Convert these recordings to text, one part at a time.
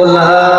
Allah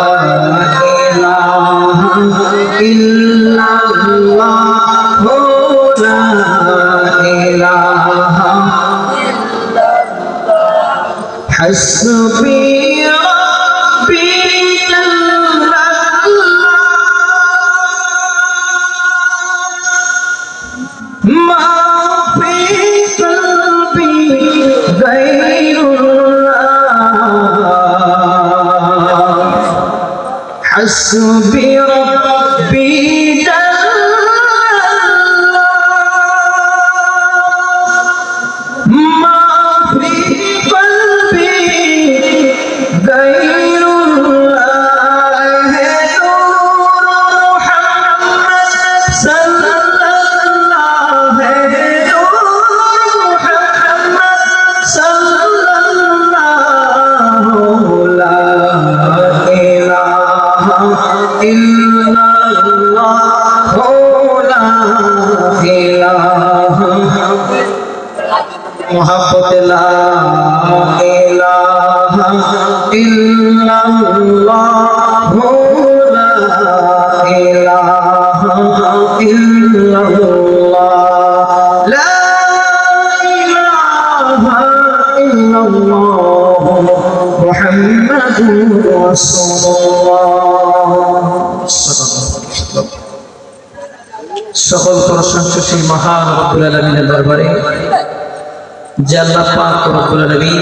যে আল্লাহ পাক রব্বুল আলামিন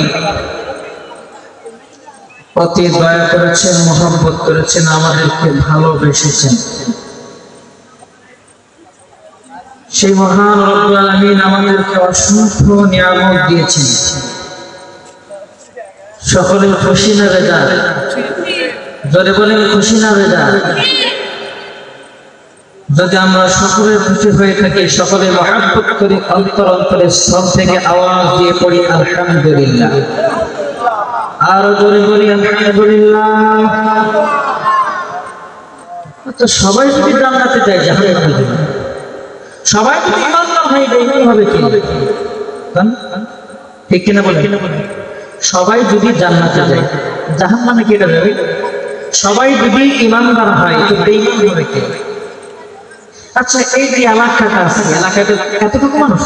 অতি দয়া করেছেন মোহাম্মত করেছেন, আমাদেরকে ভালোবেসেছেন। সেই মহান রব্বুল আলামিন আমাদেরকে অসংখ্য নিয়ামত দিয়েছেন। সকলের খুশি না রেজা জোরে বলেন, খুশি না রেজা যদি আমরা সকলে খুশি হয়ে থাকি সকলে মহাব্বত করি, অন্তর অন্তরের সব থেকে আওয়াজ দিয়ে পড়ি, আলহামদুলিল্লাহ। আরও জোরে বলি, আলহামদুলিল্লাহ। সবাই যদি জান্নাতে যায়, জাহান্নামে যাবে। সবাই যদি ইমানদার হয়ে যায় ইমান হবে কি? ঠিক কিনা বলে সবাই যদি জান্নাতে যায়, জাহান্নামে কেটে যাবে সবাই যদি ইমানদার হয়, তো বেঈমান হবে কে? আচ্ছা এই যে এলাকাটা আছে এলাকাতে এতটুকু মানুষ?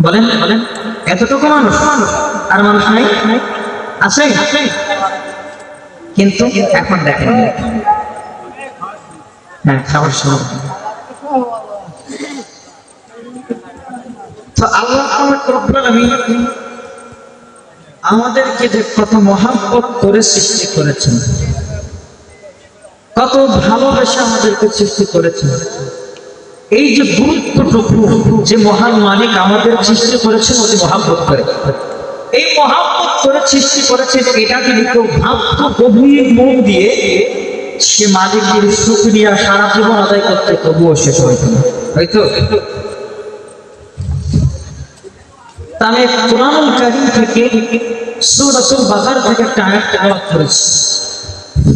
বলেন বলেন। এতটুকু মানুষ? আর মানুষ নাই? আছে? কিন্তু এখন দেখেন। হ্যাঁ খাবার সময় আমাদেরকে যে কত মহাব্বত করে সৃষ্টি করেছেন কত ভালোবাসা আমাদেরকে সৃষ্টি করেছেন এই যে গুরুত্বটুকু যে মহান মালিক আমাদের সৃষ্টি করেছেন অতি মহাব্বত করে। এই মহাব্বত করে সৃষ্টি করেছেন এটা যদি কেউ ভাবত, গভীর মন দিয়ে, সে মালিকের শুক্রিয়া সারা জীবন আদায় করতে তবুও শেষ না হয়তো তাহলে কোরআনুল কারীম থেকে সূরাতুল বাকারা থেকে একটা আয়াত করেছি।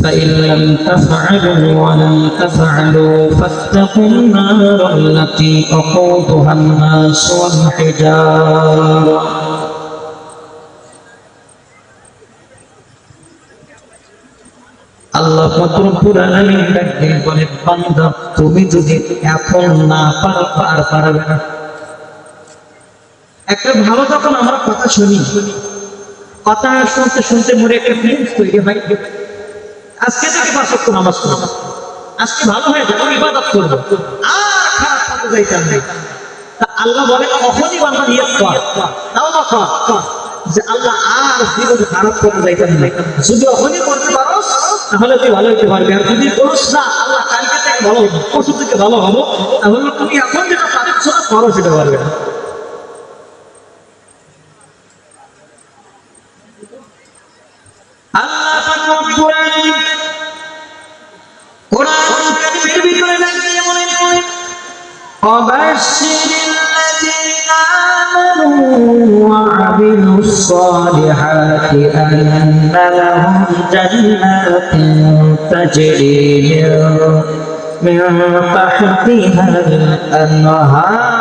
فإن لم تفعلوا ولم تفعلوا فاتقوا النار التي وقودها الناس والحجارة আল্লাহ রব্বুল আলামিন ডাকলেন বলে বান্দা তুমি যদি এখন না পারো পার পারবে না একটা ভালো যখন আমরা কথা শুনি কথা শুনতে শুনতে মরে একটা ফিলিংস তৈরি হয় আজকে থেকে পাঁচ ওয়াক্ত নামাজ পড়ব আজকে ভালো হয়ে যাব ইবাদত করব। আর খারাপ আল্লাহ বলে কখনই বান্দা নিয়ত কর তাও না। যে আল্লাহ আর জীবনে খারাপ করে যাইতাম না। যদি অখনই করতে পারো, তাহলে তুই ভালো হইতে পারবি। আর যদি না, আল্লাহ কালকে থেকে ভালো হব থেকে ভালো হব। তাহলে তুমি এখন যেটা পারিস না করো সেটা পারবে না। আল্লাহ وبشر الذين آمنوا وعملوا الصالحات أن لهم جنات تجري من تحتها الأنهار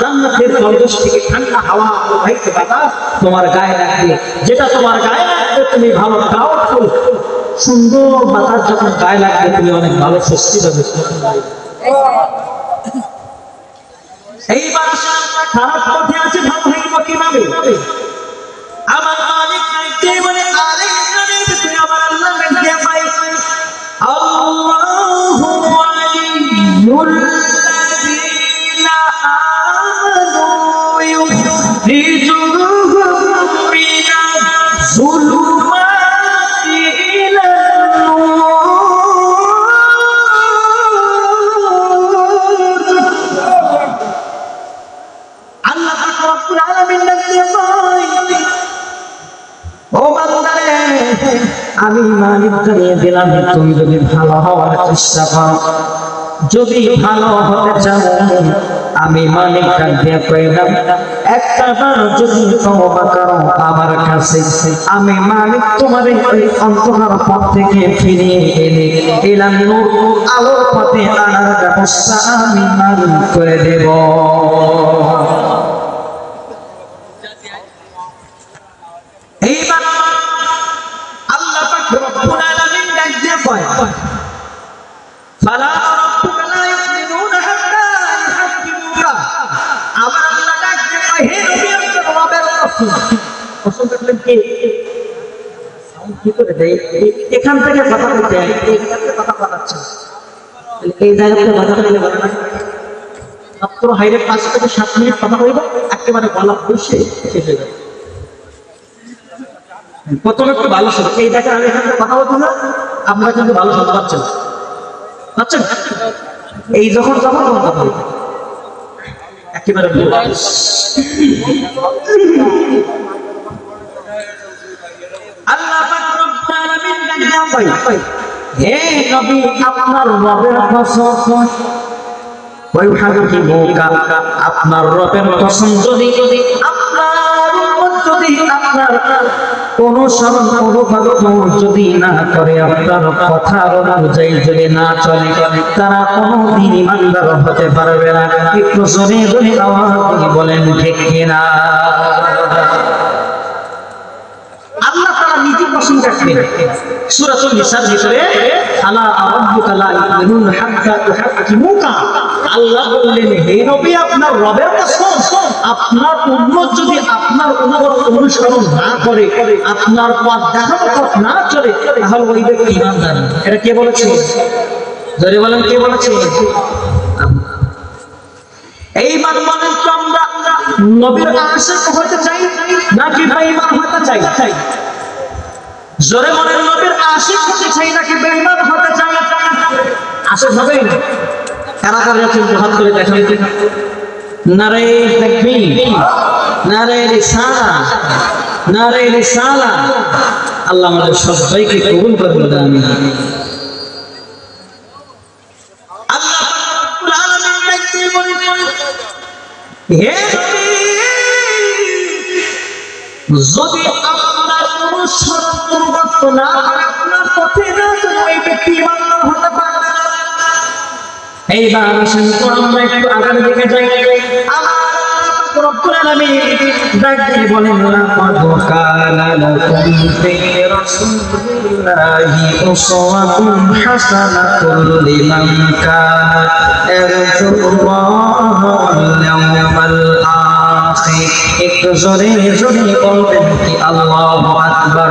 জান্নাতের থেকে ঠান্ডা হাওয়া বাতাস তোমার গায়ে লাগবে। যেটা তোমার গায়ে লাগবে, তুমি ভালো সুন্দর বাতাস যখন গায়ে লাগবে, তুমি অনেক ভালো স্বস্তি পাবে। খারাপ পথে আছে, ভালো হইব কীভাবে? আমার মালিক নাইতে আমি মালিক জানিয়ে দিলাম, তুমি যদি ভালো হওয়ার চেষ্টা করো। যদি ভালো হতে চাও, আমি মালিক দিয়ে কইলাম একটা বার যদি তওবা করো আমার কাছে আমি মালিক তোমার ওই অন্তহার পথ থেকে ফিরিয়ে এনে এলাম নূর আলোর পথে আনার ব্যবস্থা আমি মালিক করে দেব। রবের কসম কসম কে কি করে দেয়? এই- এখান থেকে কথা বলতে কথা এই কথা বলে মাত্র হাইরে পাঁচ থেকে সাত মিনিট কথা বলব, একেবারে গলা বসে শেষ হয়ে যাবে। প্রথম একটু ভালো শোনো? এই দেখেন, আমি এখানে কথা বলছি না, আপনারা কিন্তু ভালো শুনতে পাচ্ছেন পাচ্ছেন এই যখন যখন কথা বলবেন একেবারে ভালো। আল্লাহ পাক রব্বুল আলামিন ডাক দিয়া হে নবী আপনার রবের কসম। ওয়াইহাদিমুকা আপনার রবের কসম। যদি আপনার যদি আপনার অনুসরণ অনুবাদ যদি না করে, আপনার কথার অনুযায়ী যদি না চলে, তারা কোনোদিন ইমানদার হতে পারবে না। একটু বলেন, ঠিক কিনা? আল্লাহ আল্লাহ বললেন, হে নবী, আপনার রবের কসম আপনার উম্মত যদি আপনার উম্মত অনুসরণ না করে, আপনার পথ দেখানো পথ না চলে, তাহলে ওই ব্যক্তি ইমানদার এটা কে বলেছে? জোরে বলেন, কে বলেছে? এইবার বলেন তো আমরা, নবীর আশিক হতে চাই নাকি হতে চাই? চাই জোরে নবীর হতে চাই নাকি হতে চাই? কারা কারা হাত করে নারে তাকবীর, নারে রিসালা নারে রিসালা। আল্লাহ আমাদের সবাইকে কবুল করুন আমিন। আল্লাহ রব্বুল আলামিন ডাকতে বলেন হে যদি আপনার অনুসরণ পূর্বক না এইবার আসেন তো আমরা একটু আগার দিকে যাই। আমার বলেন আখির। একটু জোরে জোরে বলবেন কি আল্লাহু আকবার।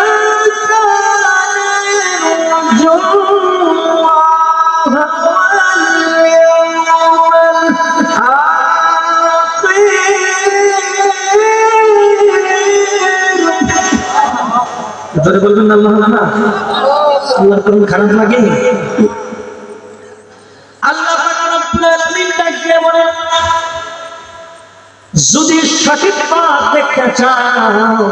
জোরে বলবেন না, আল্লাহ না আল্লাহর কোনো খারাপ লাগে। আল্লাহ পাক রব্বুল আলামিন ডাক বলেন, যদি সঠিক পথ দেখতে চাও,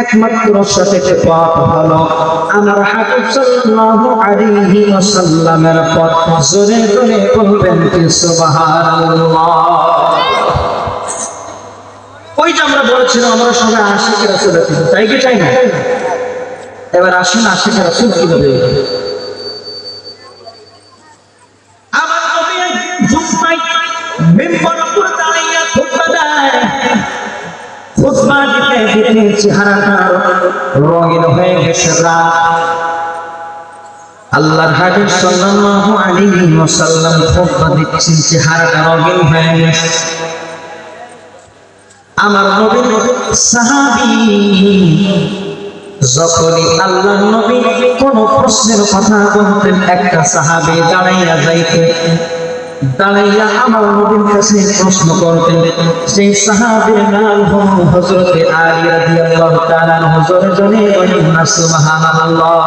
একমাত্র সঠিক পথ হলো, আমার হাবিব সাল্লাল্লাহু আলাইহি ওয়াসাল্লামের পথ জোরে জোরে বলবেন কি, সুবহানাল্লাহ? ওই যে আমরা বলেছিলাম, আমরা সবাই আশিকের রাসূল আছি তাই কি চাই না? এবার আসুন আশিকের রাসূল কীভাবে? আমার নবী জুম্মায় মিম্বর উপর দাঁড়িয়ে খুতবা দেয়। খুতবা দিতে দিতে চেহারাটা রঙিন গেছে আল্লাহর হাবিব সাল্লাল্লাহু আলাইহি ওয়াসাল্লাম খুতবা দিচ্ছেন, চেহারাটা রঙিন হয়ে গেছে। আমার নবীর যখনই আল্লাহ নবী কোন প্রশ্নের কথা বলতেন, একটা সাহাবী দাঁড়াইয়া যাইতে, দাঁড়াইয়া আমার নবীর কাছে প্রশ্ন করতেন, সেই সাহাবীর নাম হল হযরতে আলী রাদিয়াল্লাহু তাআলা হুজুর জনে বলেন, না, সুবহানাল্লাহ।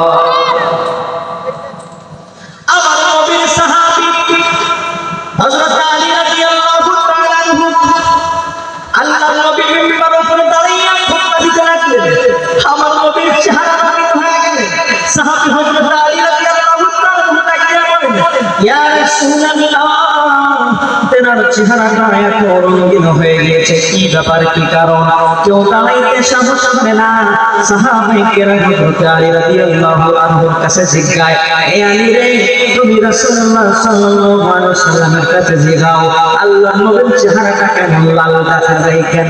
আমার নবীর হয়ে চেহারাটা গিয়েছে, কি ব্যাপার, কি কারণ? কেউ দাঁড়াইতে সাহস করে না। সাহাবাই কেরাম হযরত আলী রাদিয়াল্লাহু আনহুর কাছে জিজ্ঞায়, এ আলী রে, তুমি রাসূলুল্লাহ সাল্লাল্লাহু আলাইহি ওয়াসাল্লামের কাছে জিগাও। আল্লাহ নবীর চেহারাটা কেমন, লাল দেখা যায় কেন?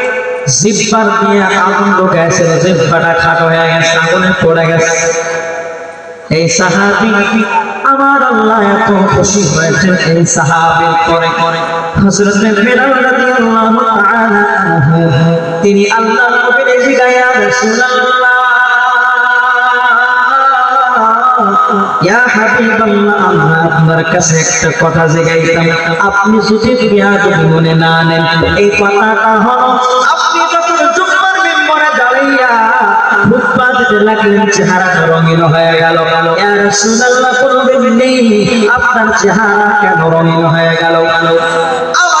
জিব্বার নিয়ে আগুন ঢোকাইছিল জিব্বাটা খাটো হয়ে গেছে, আগুনে পড়ে গেছে। এই সাহাবি আমার আল্লাহ এত খুশি হয়েছে এই সাহাবি করে করে হযরত বিলাল রাদিয়াল্লাহু তাআলা তিনি আল্লাহ নবীর জিগায়া রাসূলুল্লাহ ইয়া হাবিবাল্লাহ আমরা আপনার কাছে একটা কথা জিগাইতাম। আপনি যদি বিয়াদবি মনে না নেন, এই কথাটা হলো, আপনি যখন জুম্মার মিম্বরে দাঁড়াইয়া খুতবা দিতে লাগলেন, চেহারাটা রঙিন হয়ে গেল। ইয়া রাসূলুল্লাহ নেই, আপনার চেহারা কেন রঙিন হয়ে গেল? আমার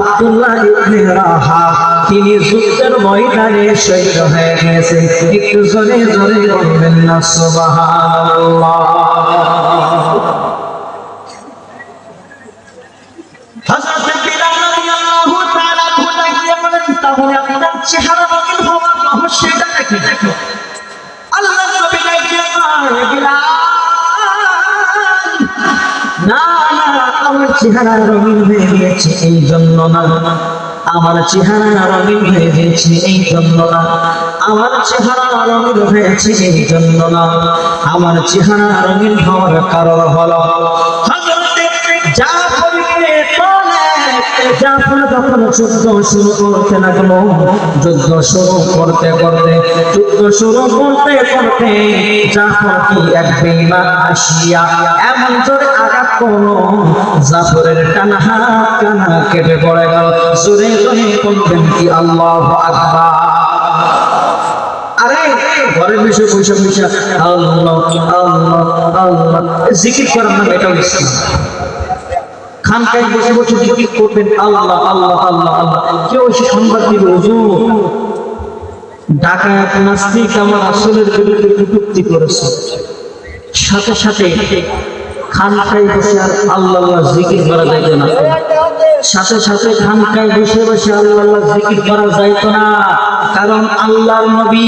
আব্দুল্লাহ ইবনে রাহা, তিনি যুদ্ধের ময়দানে শহীদ হয়ে গেছেন একটু জোরে জোরে বলবেন না, সুবহানাল্লাহ। হযরত বিলাল রাদিয়াল্লাহু তাআলা বলেন, তাহলে আপনার চেহারা রঙিন হওয়ার রহস্যটা কি আল্লাহ নবী বিলাল চেহারা রঙিন হয়ে গিয়েছে, এই জন্য না। আমার চেহারা রঙিন হয়ে গেছে এই জন্য না। আমার চেহারা রঙিন হয়েছে, এই জন্য না। আমার চেহারা রঙিন হওয়ার কারণ হলো হযরতে যুদ্ধ শুরু করতে করতে যুদ্ধ শুরু কি এক বেইমান এমন জোরে আঘাত করল, জাফরের কানা হাত কানা কেটে পড়ে গেল। জোরে জোরে বলবেন কি আল্লাহ আকবার। আরে, ঘরের বিষয় পয়সা পয়সা আল্লাহ আল্লাহ আল্লাহ। জিকির করার নাম এটাও খানকায় বসে বসে জিকির করবেন, আল্লাহ আল্লাহ আল্লাহ আল্লাহ। কেউ এসে সংবাদ দিবে, হুজুর নাস্তিক আমার আসলের বিরুদ্ধে কটূক্তি করেছে। সাথে সাথে খানকায় বসে আর আল্লাহ আল্লাহ জিকির করা যাইত না। সাথে সাথে খানকায় বসে বসে আল্লাহ আল্লাহ জিকির করা যাইত না। কারণ আল্লাহর নবী,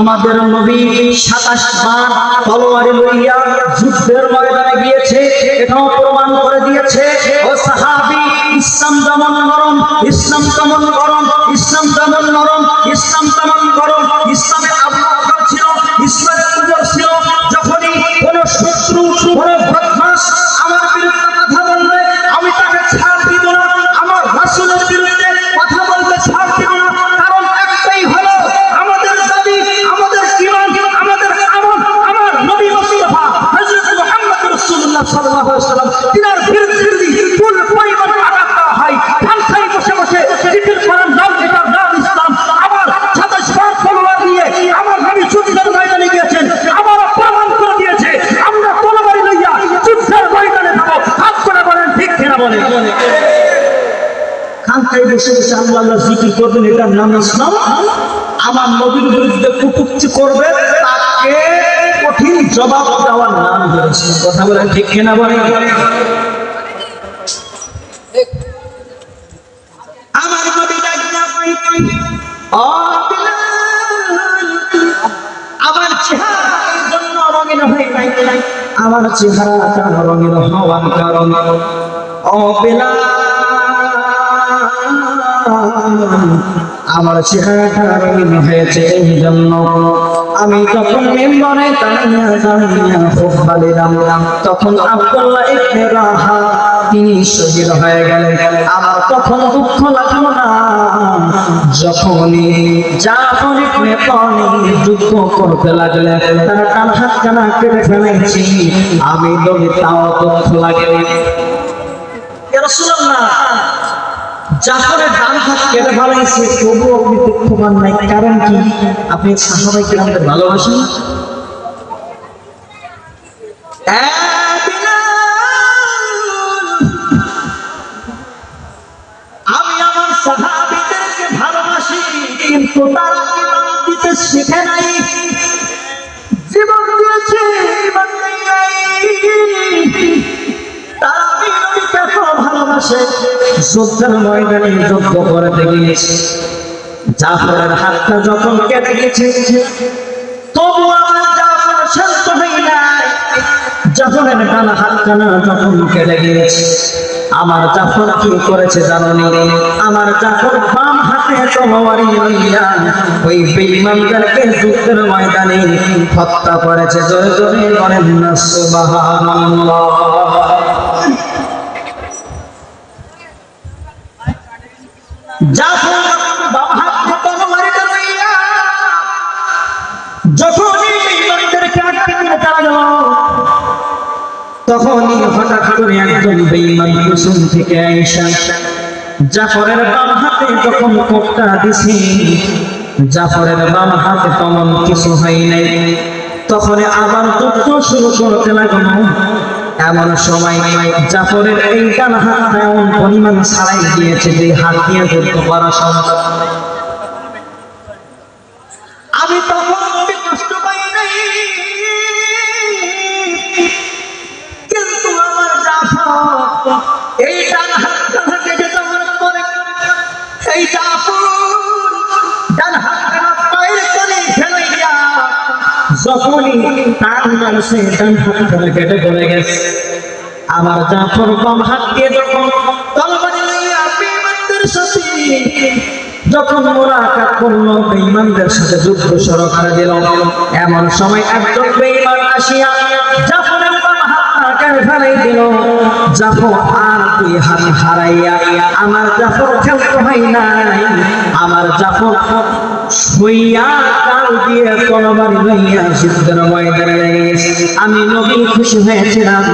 আমাদের নবী সাতাশ বার তলোয়ারি লইয়া যুদ্ধের ময়দানে গিয়েছে, এটাও প্রমাণ করে দিয়েছে। ও সাহাবি, ইসলাম দমন করম ইসলাম দমন গরম। খানকাই বসে বসে আল্লাহ আল্লাহ জিকির করবেন এটার নাম ইসলাম। আমার নবীর বিরুদ্ধে কুটুক্তি করবে তাকে কঠিন জবাব দেওয়ার নাম ধরেছে কথা বলেন ঠিক কিনা বলেন? আমার চেহারাটা রঙিন হওয়ার কারণ। বিলাল, আমার চেহারাটা রঙিন হয়েছে এই জন্য আমি যখন মেম্বরে দাঁড়িয়ে দাঁড়িয়ে খুব বালিলাম, তখন আব্দুল্লাহ ইবনে রাহা তিনি শহীদ হয়ে গেলেন। আমার তখন দুঃখ লাগল না। যখনই জাফর ইবনে তালিব যুদ্ধ করতে লাগলেন, তার ডান হাত কানা কেটে ফেলেছি। আমি দলি তাও দুঃখ লাগে রাসূলুল্লাহ জাফরের হাত কেটে ফেলাইছে, তবুও আপনি দুঃখ নাই। কারণ কি? আপনি সাহাবাই কিরামদের ভালোবাসেন? আমি আমার সাহাবিদেরকে ভালোবাসি, কিন্তু তারা ইমান দিতে শিখে নাই। জীবন দিয়েছে ইমান ভালোবাসে যুদ্ধের ময়দানে যুদ্ধ করতে গিয়েছে জাফরের হাতটা যখন কেটে গেছে, তবু আমার জাফর শান্ত হই নাই জাফরের যখন কেটে গিয়েছে, আমার জাফর কি করেছে জানো নি আমার জাফর বাম হাতে তলোয়ারি লইয়া ওই বেঈমানদেরকে যুদ্ধের ময়দানে হত্যা করেছে। জোরে জোরে বলেন সুবহানাল্লাহ। তখনই হঠাৎ করে একজন কুসুম থেকে জাফরের বাম হাতে যখন কোপটা দিছি, জাফরের বাম হাতে তেমন কিছু হয় নাই। তখন আবার দুঃখ শুরু করতে লাগল। এমন সময় জাফরের এই ডান হাতটা এমন পরিমাণ ছাড়াই গিয়েছে যে হাত দিয়ে যুদ্ধ করা সম্ভব। আমি তখন কষ্ট পাই নাই কিন্তু আমার জাফর এই ডান হাতটা কেটে যাওয়ার পরে এই জাফর যখনই তার মানুষে ডান কেটে পড়ে গেছে, আমার জাফর বাম হাত দিয়ে যখন তলবারি যখন মোলাকাত করল, বেঈমানদের সাথে যুদ্ধ শুরু করে দিল। এমন সময় একজন বেঈমান আসিয়া জাফর আর হারাইয়া আমার জাফর খেলতে হয় নাই, আমার জাফর কাল দিয়ে আমি নবী খুশি হয়েছিলাম,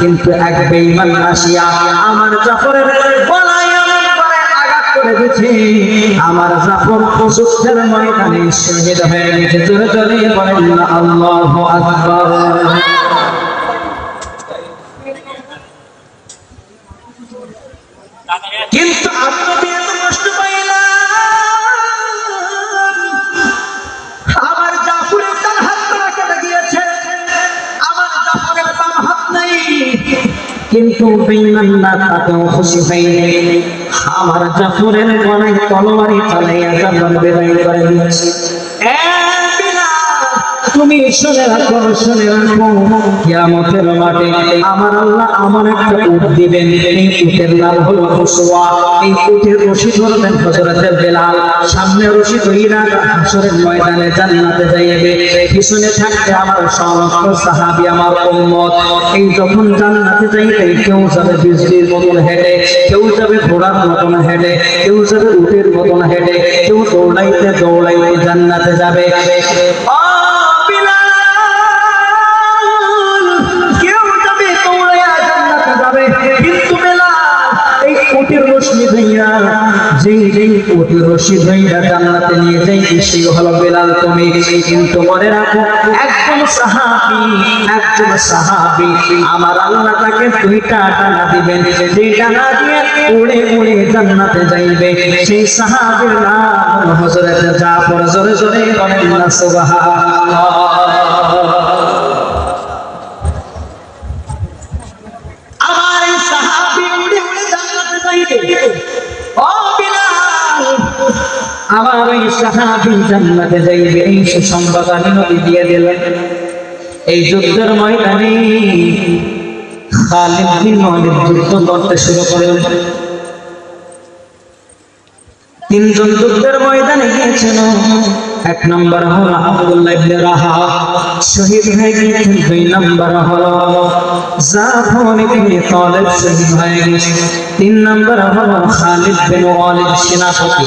কিন্তু এক বেঈমান আসিয়া আমার জাফরের আমার জাফর যুদ্ধের ময়দানে শহীদ হয়ে গেছে। জোরে বলেন, আল্লাহু কিন্তু আমি নবী, এত কষ্ট পাইলাম। আমার জাফরের ডান হাত করা কেটে গিয়েছে আমার জাফরের বাম হাত নাই। কিন্তু বেঈমান তাতেও খুশি হয়নি আমার জাফরের গলায় চালাইয়া জাফর বেদাই করে দিয়েছে। তুমি কিয়ামতের মাঠে আমার আল্লাহ আমার একটা উট দিবেন। এই উটের নাম হলো কুসুয়া এই উটের রশি ধরবেন হযরতের বেলাল। সামনে রশি ধইরা হাসরের ময়দানে জান্নাতে যাইবে। পিছনে থাকবে আমার সমস্ত সাহাবী, আমার উম্মত। এই যখন জান্নাতে যাইবে, কেউ যাবে বিজলির মতন হেঁটে, কেউ যাবে ঘোড়ার মতন হেঁটে, কেউ যাবে উটের মতন হেঁটে, কেউ দৌড়াইতে দৌড়াইতে জান্নাতে যাবে। রশ্মি যেই যেই কোটির রশ্মি ধইরা জান্নাতে নিয়ে যাই সেই হলো বেলাল তুমি। কিন্তু মনে রাখো, একজন সাহাবী একজন সাহাবী, আমার আল্লাহ তাকে দুইটা ডানা দিবেন। যেই ডানা দিয়ে উড়ে উড়ে জান্নাতে যাইবে, সেই সাহাবীর নাম হযরত জাফর। জোরে জোরে বলেন না, সুবহানাল্লাহ। আমার এই এই সাহাবী জান্নাতে যাইবে, এই সুসংবাদ আমি নবী দিয়ে দিলেন। এই যুদ্ধের ময়দানে খালিদ বিন ওয়ালিদ যুদ্ধ করতে শুরু করলেন। তিনজন যুদ্ধের ময়দানে গিয়েছিল। এক নম্বর হলো আব্দুল্লাহ ইবনে রাহা শহীদ হয়ে গিয়েছেন। দুই নম্বর হলো জাফর ইবনে তালিব শহীদ হয়ে গেছে। তিন নম্বর হলো খালিদ বিন ওয়ালিদ সেনাপতি।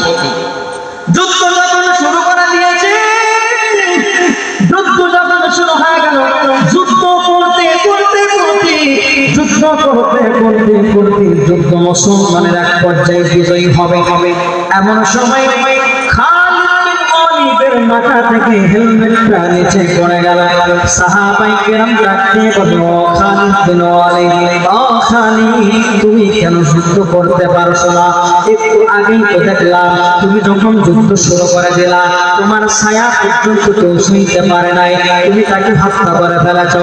যুদ্ধ যখন শুরু হয়ে করতে করতে যুদ্ধ করতে করতে, যুদ্ধ মুসলমানের এক পর্যায়ে বিজয়ী হবে হবে। এমন সময় মাথা থেকে হেলমেটটা নিচে পড়ে গেল। সাহাবাই কেরাম ডাকতে বলল, খালিদ বিন ওয়ালিদ খালিদ, তুমি কেন যুদ্ধ করতে পারছ না? একটু আগেই তো দেখলাম, তুমি যখন যুদ্ধ শুরু করে দিলা, তোমার ছায়া পর্যন্ত কেউ শুনতে পারে নাই। তুমি তাকে হত্যা করে ফেলেছ।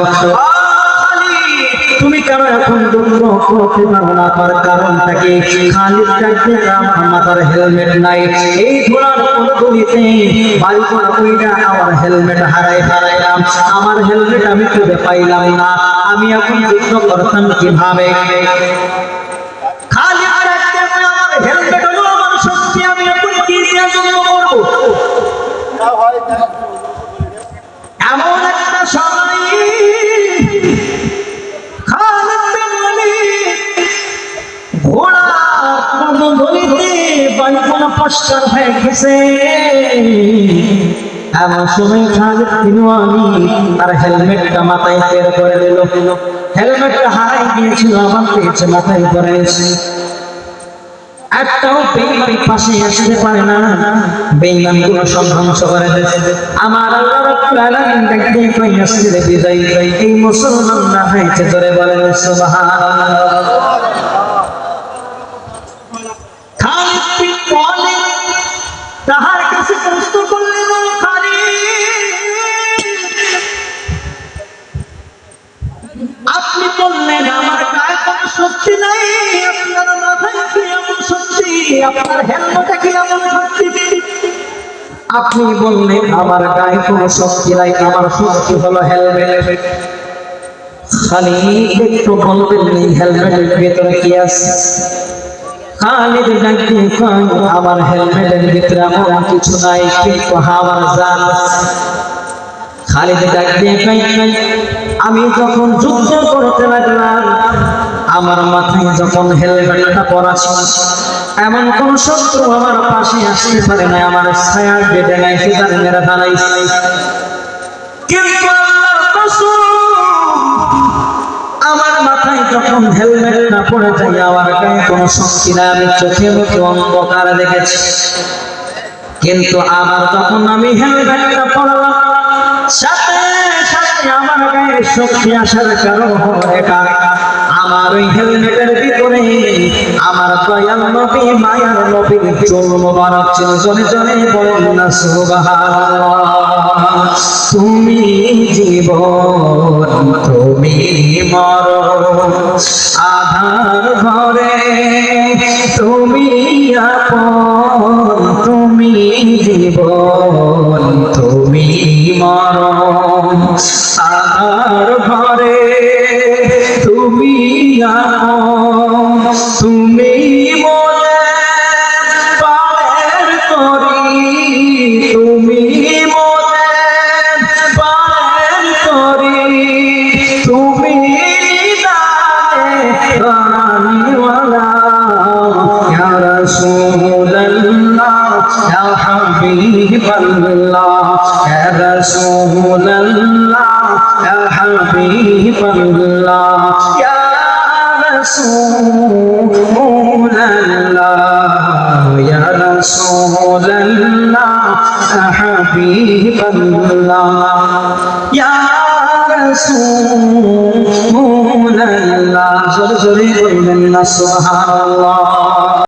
তুমি কেন এখন যুদ্ধ করতে পারো না? তার কারণটা কি? খালিদ ডাকতে আমার হেলমেট নাই। এই ঘোড়ার পদগুলিতে বায়ু ঘোড়া কইরা আমার হেলমেট হারাই হারাইলাম আমার হেলমেট আমি খুঁজে পাইলাম না। আমি এখন যুদ্ধ করতাম কীভাবে? এমন একটা সময় বায়ুকোনা হয়ে গেছে। এমন সময় খালিদ ওয়ালিদ তার হেলমেটটা মাথায় বের করে দিল। হেলমেটটা হারাই গিয়েছিল আমার পেয়েছে মাথায় পড়েছে একটাও বেঈমান পাশে আসতে পারে না। বেঈমানগুলো সব ধ্বংস করে দিয়েছে। আমার আল্লাহ দেখতে কই আসলে বিদায়। এই মুসলমান না হয়েছে ধরে আপনি বললেন, আমার গায়ে কোনো শক্তি নাই, আমার শক্তি হলো হেলমেট খালি একটু বলবেন এই হেলমেটের ভেতরে কি আছে আমার হেলমেটের ভিতরে এমন কিছু নাই, কিন্তু আমার জান। খালিদ ডাকতে কয়, আমি যখন যুদ্ধ করতে লাগলাম আমার মাথায় যখন হেলমেটটা পরা ছিল, এমন কোন শত্রু আমার পাশে আসতে পারে না আমার ছায়া বেঁধে নাই ফিদার মেরে দাঁড়াইছে কিন্তু আমার মাথায় যখন হেলমেট না পড়ে আমার গায়ে কোনো শক্তি না আমি চোখে মুখে অন্ধকার দেখেছি। কিন্তু আবার যখন আমি হেলমেটটা পড়লাম, সাথে সাথে আমার গায়ে শক্তি আসার কারণ হলো এটা আমার ওই হেলমেটের ভিতরে আমার দয়াল নবী মায়ার নবী চুল মোবারক ছিল জনে জনে বলেন না তুমি জীবন, তুমি মর আধার ঘরে, তুমি আপন, তুমি জীবন, তুমি মর তুমি তুমি মনে পারের করি তুমি মনে পারের করি তুমি ইয়া হাবিবাল্লাহ ইয়া ইয়া হাবিবাল্লাহ রাসূলুল্লাহ জোরে জোরে বলবেন না সুবহানাল্লাহ